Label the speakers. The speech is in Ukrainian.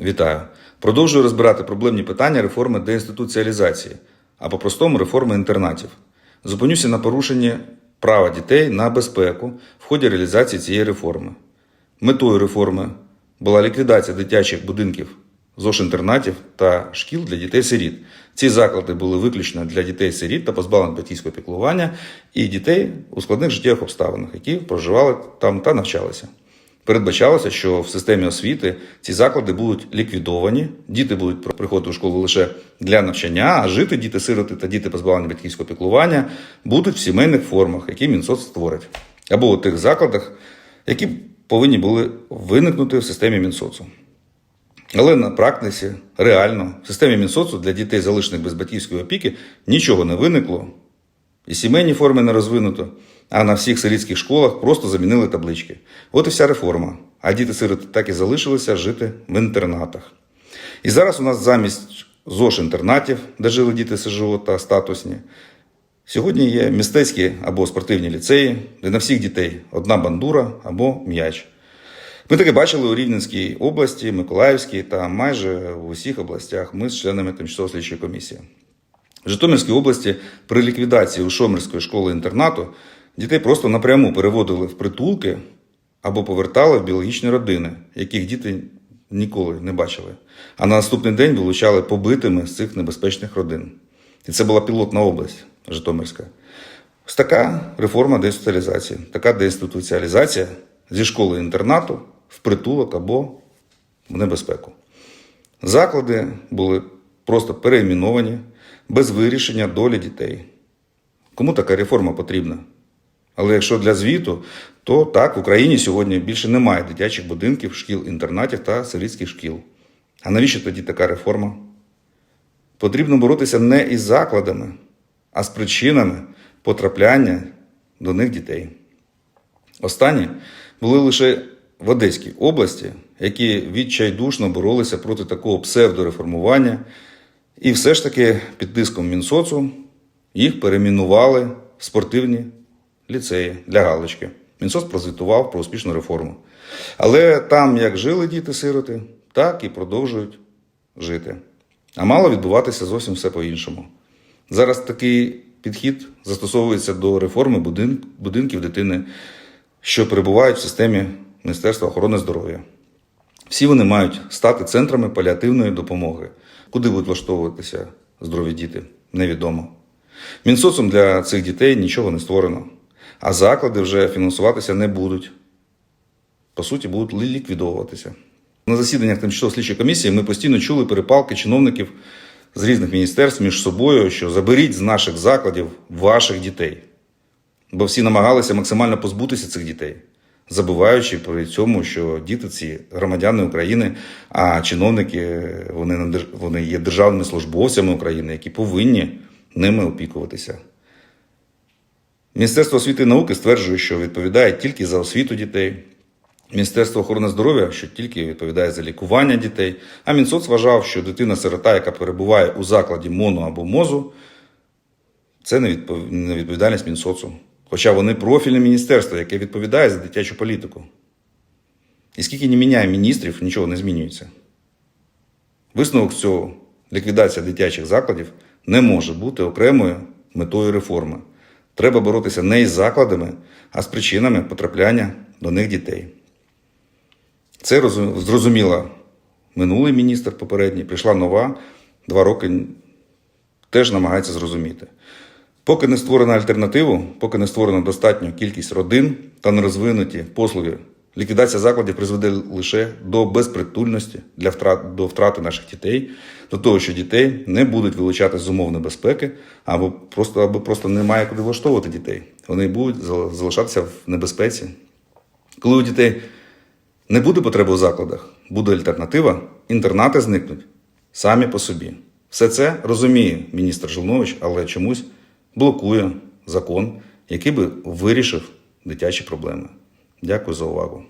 Speaker 1: Вітаю. Продовжую розбирати проблемні питання реформи деінституціалізації, а по-простому реформи інтернатів. Зупинюся на порушенні права дітей на безпеку в ході реалізації цієї реформи. Метою реформи була ліквідація дитячих будинків ЗОЖ-інтернатів та шкіл для дітей-сиріт. Ці заклади були виключно для дітей-сиріт та позбавлених батьківського піклування і дітей у складних життєвих обставинах, які проживали там та навчалися. Передбачалося, що в системі освіти ці заклади будуть ліквідовані, діти будуть приходити у школу лише для навчання, а жити діти-сироти та діти позбавлені батьківського піклування будуть в сімейних формах, які Мінсоц створить, або у тих закладах, які повинні були виникнути в системі Мінсоцу. Але на практиці реально в системі Мінсоцу для дітей, залишених без батьківської опіки, нічого не виникло, і сімейні форми не розвинуто, а на всіх сирітських школах просто замінили таблички. От і вся реформа. А діти-сироти так і залишилися жити в інтернатах. І зараз у нас замість ЗОЖ-інтернатів, де жили діти СЖО та статусні, сьогодні є містецькі або спортивні ліцеї, де на всіх дітей одна бандура або м'яч. Ми таке бачили у Рівненській області, Миколаївській та майже в усіх областях. Ми з членами тимчасової слідчої комісії. В Житомирській області при ліквідації Ушомирської школи-інтернату дітей просто напряму переводили в притулки або повертали в біологічні родини, яких діти ніколи не бачили. А на наступний день вилучали побитими з цих небезпечних родин. І це була пілотна область Житомирська. Ось така реформа деінституціалізації, така деінституціалізація зі школи-інтернату в притулок або в небезпеку. Заклади були просто переіменовані без вирішення долі дітей. Кому така реформа потрібна? Але якщо для звіту, то так, в Україні сьогодні більше немає дитячих будинків, шкіл, інтернатів та селіцьких шкіл. А навіщо тоді така реформа? Потрібно боротися не із закладами, а з причинами потрапляння до них дітей. Останні були лише в Одеській області, які відчайдушно боролися проти такого псевдореформування, і все ж таки під тиском Мінсоцу їх перейменували в спортивні ліцеї для галочки. Мінсоц прозвітував про успішну реформу. Але там як жили діти-сироти, так і продовжують жити. А мало відбуватися зовсім все по-іншому. Зараз такий підхід застосовується до реформи будин- будинків дитини, що перебувають в системі Міністерства охорони здоров'я. Всі вони мають стати центрами паліативної допомоги. Куди будуть влаштовуватися здорові діти, невідомо. Мінсоцом для цих дітей нічого не створено, а заклади вже фінансуватися не будуть. По суті, будуть ліквідовуватися. На засіданнях тимчасової слідчої комісії ми постійно чули перепалки чиновників з різних міністерств між собою, що заберіть з наших закладів ваших дітей. Бо всі намагалися максимально позбутися цих дітей, забуваючи при цьому, що діти ці громадяни України, а чиновники вони, вони є державними службовцями України, які повинні ними опікуватися. Міністерство освіти і науки стверджує, що відповідає тільки за освіту дітей. Міністерство охорони здоров'я, що тільки відповідає за лікування дітей. А Мінсоц вважав, що дитина-сирота, яка перебуває у закладі МОНу або МОЗу, це не відповідальність Мінсоцу. Хоча вони профільне міністерство, яке відповідає за дитячу політику. І скільки не міняє міністрів, нічого не змінюється. Висновок цього ліквідація дитячих закладів не може бути окремою метою реформи. Треба боротися не із закладами, а з причинами потрапляння до них дітей. Це розу- зрозуміла минулий міністр попередній, прийшла нова, два роки теж намагається зрозуміти. Поки не створена альтернативу, поки не створена достатня кількість родин та не розвинуті послуги, ліквідація закладів призведе лише до безпритульності для втрат, до втрати наших дітей, до того, що дітей не будуть вилучати з умов небезпеки, або просто, або просто немає куди влаштовувати дітей. Вони будуть залишатися в небезпеці. Коли у дітей не буде потреби у закладах, буде альтернатива, інтернати зникнуть самі по собі. Все це розуміє міністр Жилнович, але чомусь блокує закон, який би вирішив дитячі проблеми. Дякую за увагу.